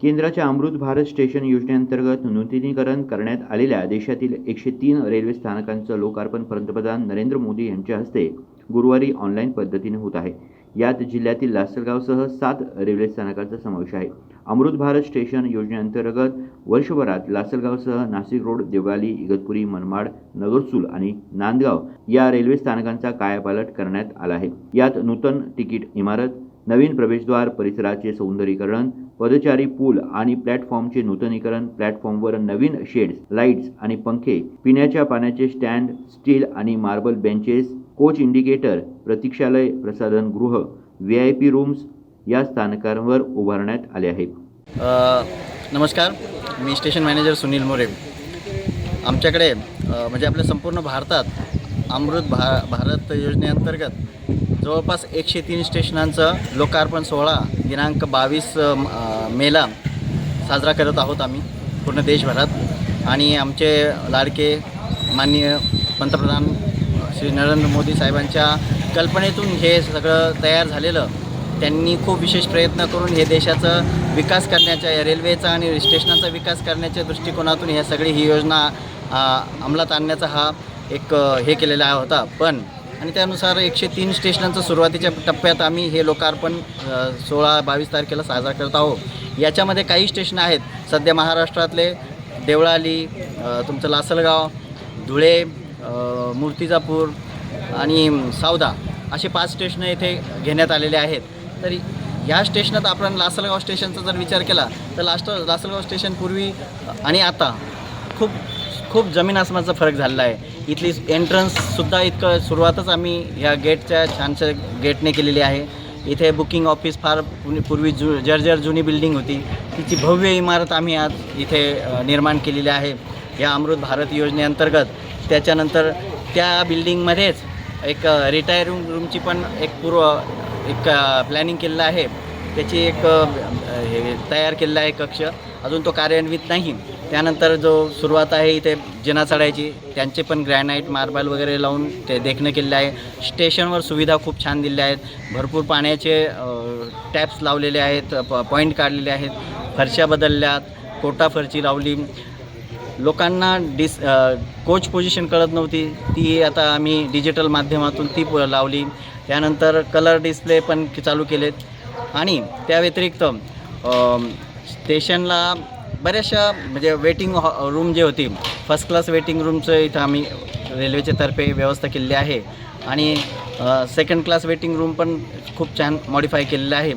केंद्राच्या अमृत भारत स्टेशन योजनेअंतर्गत नूतनीकरण करण्यात आलेल्या देशातील एकशे तीन रेल्वे स्थानकांचं लोकार्पण पंतप्रधान नरेंद्र मोदी यांच्या हस्ते गुरुवारी ऑनलाईन पद्धतीने होत आहे. यात जिल्ह्यातील लासलगावसह सात रेल्वे स्थानकांचा समावेश आहे. अमृत भारत स्टेशन योजनेअंतर्गत वर्षभरात लासलगावसह नाशिक रोड देवळाली इगतपुरी मनमाड नगरसूल आणि नांदगाव या रेल्वे स्थानकांचा कायापालट करण्यात आला आहे. यात नूतन तिकीट इमारत नवीन प्रवेशद्वार परिसराचे सौंदर्यीकरण पदचारी पूल आणि प्लॅटफॉर्मचे नूतनीकरण प्लॅटफॉर्मवर नवीन शेड्स लाईट्स आणि पंखे पिण्याच्या पाण्याचे स्टँड स्टील आणि मार्बल बेंचेस कोच इंडिकेटर प्रतीक्षालय प्रसाधनगृह व्ही आय पी रूम्स या स्थानकांवर उभारण्यात आले आहेत. नमस्कार. मी स्टेशन मॅनेजर सुनील मोरे. आमच्याकडे म्हणजे आपल्या संपूर्ण भारतात अमृत भा भारत योजनेअंतर्गत जवळपास एकशे तीन स्टेशनांचं लोकार्पण सोहळा दिनांक बावीस मेला साजरा करत आहोत आम्ही पूर्ण देशभरात. आणि आमचे लाडके माननीय पंतप्रधान श्री नरेंद्र मोदी साहेबांच्या कल्पनेतून हे सगळं तयार झालेलं त्यांनी खूप विशेष प्रयत्न करून हे देशाचा विकास करण्याच्या या रेल्वेचा आणि स्टेशनाचा विकास करण्याच्या दृष्टिकोनातून ह्या सगळी ही योजना अंमलात आणण्याचा हा एक हे केलेला होता. पण आणि त्यानुसार एकशे तीन स्टेशनांचं सुरुवातीच्या टप्प्यात आम्ही हे लोकार्पण सोळा बावीस तारखेला साजरा करत आहोत. याच्यामध्ये काही स्टेशन आहेत. सध्या महाराष्ट्रातले देवळाली तुमचं लासलगाव धुळे मूर्तिजापूर आणि सावदा असे पाच स्टेशनं येथे घेण्यात आलेले आहेत. तरी ह्या स्टेशनात आपण लासलगाव स्टेशनचा जर विचार केला तर लास्ट लासलगाव स्टेशन पूर्वी आणि आता खूप खूप जमीन आसमानाचा फरक झालेला आहे. इथली एंट्रन्ससुद्धा इतकं सुरुवातच आम्ही ह्या गेटच्या छानशा गेटने केलेली आहे. इथे बुकिंग ऑफिस फार पूर्वी- पूर्वी जु जर्जर जुनी बिल्डिंग होती तिची भव्य इमारत आम्ही आज इथे निर्माण केलेली आहे. या अमृत भारत योजनेअंतर्गत. त्याच्यानंतर त्या बिल्डिंगमध्येच एक रिटायरिंग रूमची पण एक पूर्व एक प्लॅनिंग केलेलं आहे. त्याची एक हे तयार केलेला आहे कक्ष. अजून तो कार्यान्वित नाही. त्यानंतर जो सुरुवात आहे इथे जिना चढायची त्यांचे पण ग्रॅनाईट मार्बल वगैरे लावून ते देखणं केलेलं आहे. स्टेशनवर सुविधा खूप छान दिल्या आहेत. भरपूर पाण्याचे टॅप्स लावलेले आहेत प पॉईंट काढलेले आहेत. फरशा बदलल्यात कोटा फरची लावली. लोकांना डिस कोच पोझिशन कळत नव्हती. ती आता आम्ही डिजिटल माध्यमातून ती प- लावली. त्यानंतर कलर डिस्प्ले पण चालू केलेत. आणि त्या व्यतिरिक्त स्टेशनला बऱ्याचशा म्हणजे वेटिंग हॉ रूम जे होती फर्स्ट क्लास वेटिंग रूमचं इथं आम्ही रेल्वेच्या तर्फे व्यवस्था केलेली आहे. आणि सेकंड क्लास वेटिंग रूम पण खूप छान मॉडिफाय केलेलं आहे.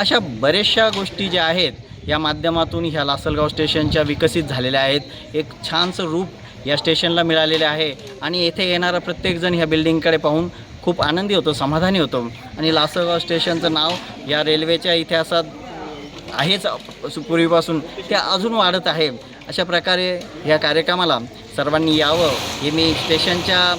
अशा बऱ्याचशा गोष्टी ज्या आहेत या माध्यमातून ह्या लासलगाव स्टेशनच्या विकसित झालेल्या आहेत. एक छानसं रूप या स्टेशनला मिळालेले आहे. आणि येथे येणारा प्रत्येकजण ह्या बिल्डिंगकडे पाहून खूप आनंदी होतो समाधानी होतो. आणि लासलगाव स्टेशनचं नाव या रेल्वेच्या इतिहासात आहेच पूर्वीपासून त्या अजून वाढत आहे. अशा प्रकारे या कार्यक्रमाला सर्वांनी यावं हे मी स्टेशनच्या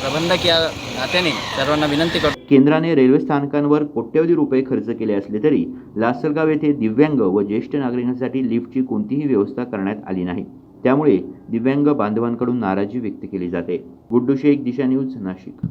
प्रबंधक या नात्याने सर्वांना विनंती करतो. केंद्राने रेल्वे स्थानकांवर कोट्यवधी रुपये खर्च केले असले तरी लासलगाव येथे दिव्यांग व ज्येष्ठ नागरिकांसाठी लिफ्टची कोणतीही व्यवस्था करण्यात आली नाही. त्यामुळे दिव्यांग बांधवांकडून नाराजी व्यक्त केली जाते. गुड्डू शेख दिशा न्यूज नाशिक.